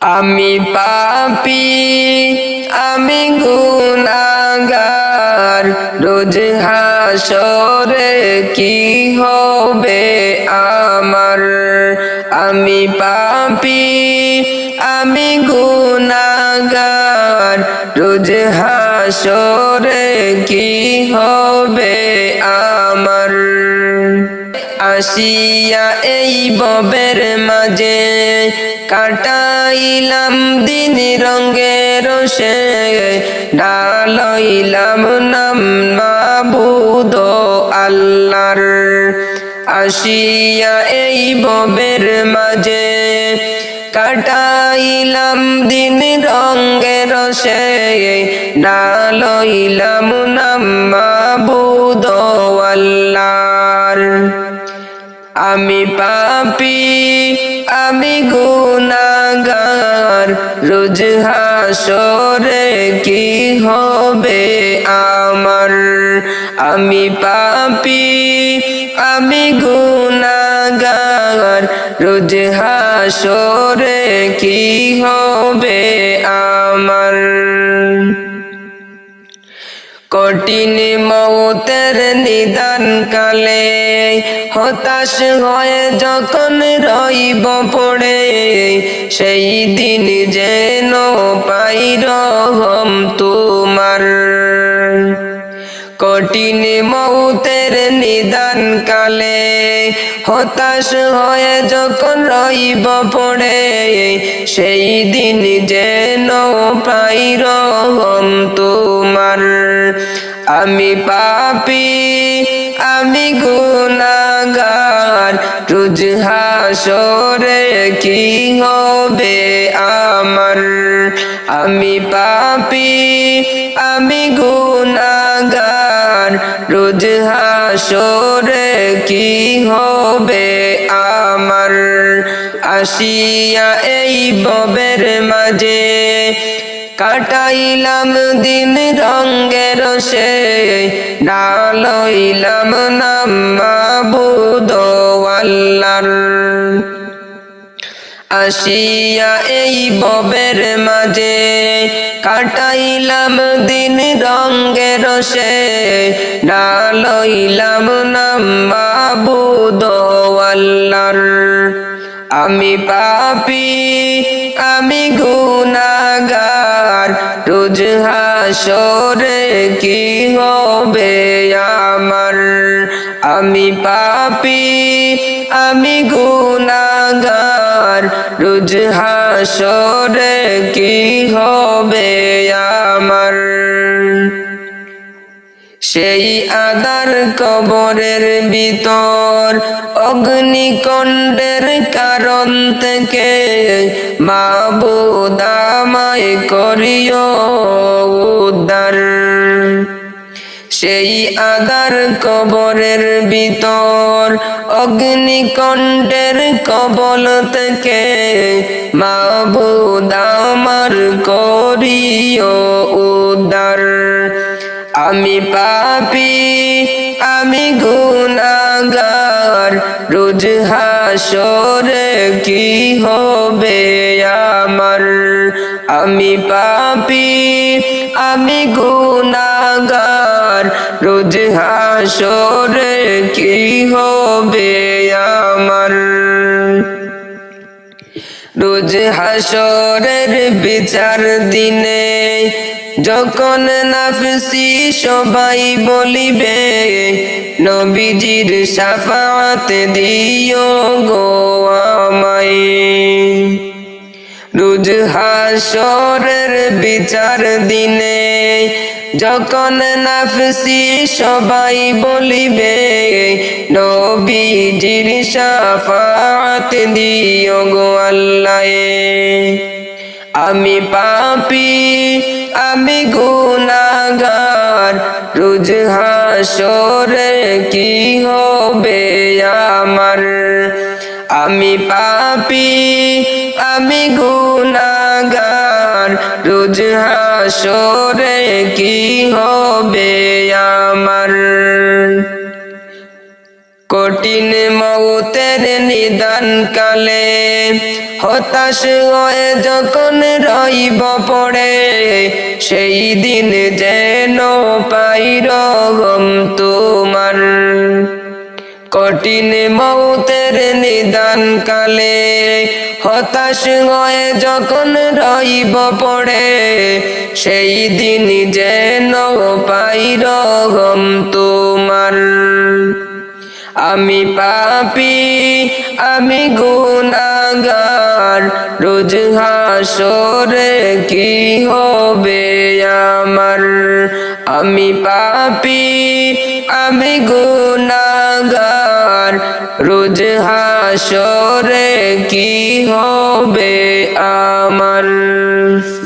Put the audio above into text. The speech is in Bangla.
আমি পাপি, আমি গুনাগার। রোজ হাসরে কি হবে আমার? আমি পাপি, আমি গুনাগার। রোজ হাসরে কি হবে আমার? আসিয়া এই ববের মাঝে কাটাইলাম দিন রঙের সে ডালইলাম নাম মাবুদ আল্লাহর। আসিয়া এই ববের মাঝে কাটাইলাম দিন রঙের সে ডালইলাম নাম মাবুদ আল্লাহর। আমি পাপি, আমি গুনাগার রোজ হাসরে কি হবে আমার? আমি পাপি, আমি গুনাগার রোজ হাসরে কি হবে আমার? কঠিন মৌতের নিদান কালে হতাশ হয়ে যখন রইব পড়ে, সেই দিন যেন পাই রহম তোমার। কঠিন মৌতের নিদান কালে হতাশ হয়ে যখন রইব পড়ে, সেই দিন যেন পাই রহম তোমার। আমি পাপি, আমি গুনাগার, রোজ হাসরে কি হবে আমার? আমি পাপি, আমি গুনাগার রোজ হাসরে কি হবে আমার? আসিয়া এই ববের মাঝে কাটাইলাম দিন রঙ্গের সে। ডালইলাম নাম আল্লাহর। আসিয়া এই ববের মাঝে কাটাইলাম দিন রঙ্গের সে ডালইলাম নাম মাবুদ আল্লাহর আমি পাপি, আমি গুনাগার। রোজ হাসরে কি হবে আমার? আমি পাপি আমি গুনাগার। রোজ হাসরে কি হবে আমার? সেই আদার কবরের ভিতর অগ্নিকণ্ডের কারণ থেকে মাবুদামায় করিও উদ্ধার। সেই আদার কবরের ভিতর অগ্নিকণ্ডের কবল থেকে মাবুদামার করিও উদ্ধার। আমি পাপি, আমি গুনাগার রোজ হাসরে কি হবে আমার? আমি পাপি, আমি গুনাগার রোজ হাসরে কি হবে আমার? রোজ হাসরের বিচার দিনে যখন নাফসি সবাই বলিবে, নবীজির সাফাত দিও গো আমায়। রোজ হাসরের বিচার দিনে যখন নাফসি সবাই বলিবে, নবীজির সাফাত দিও গো আল্লাহ। আমি পাপি আমি গুনাগার রোজ হাসরে কি হবে আমার? আমি পাপি, আমি গুনাগার রোজ হাসরে কি হবে আমার? কঠিন মৌতের নিদান কালে হতাশ হয়ে যখন রইব পড়ে, সেই দিন যেন পাই রগম তোমার। কঠিন মৌতের নিদান কালে হতাশ হয়ে যখন রইব পড়ে, সেই দিন যেন পাই রগম তোমার। আমি পাপি, আমি গুনাগার রোজ হাসরে কি হবে আমার? আমি পাপি, আমি গুনাগার রোজ হাসরে কি হবে আমার?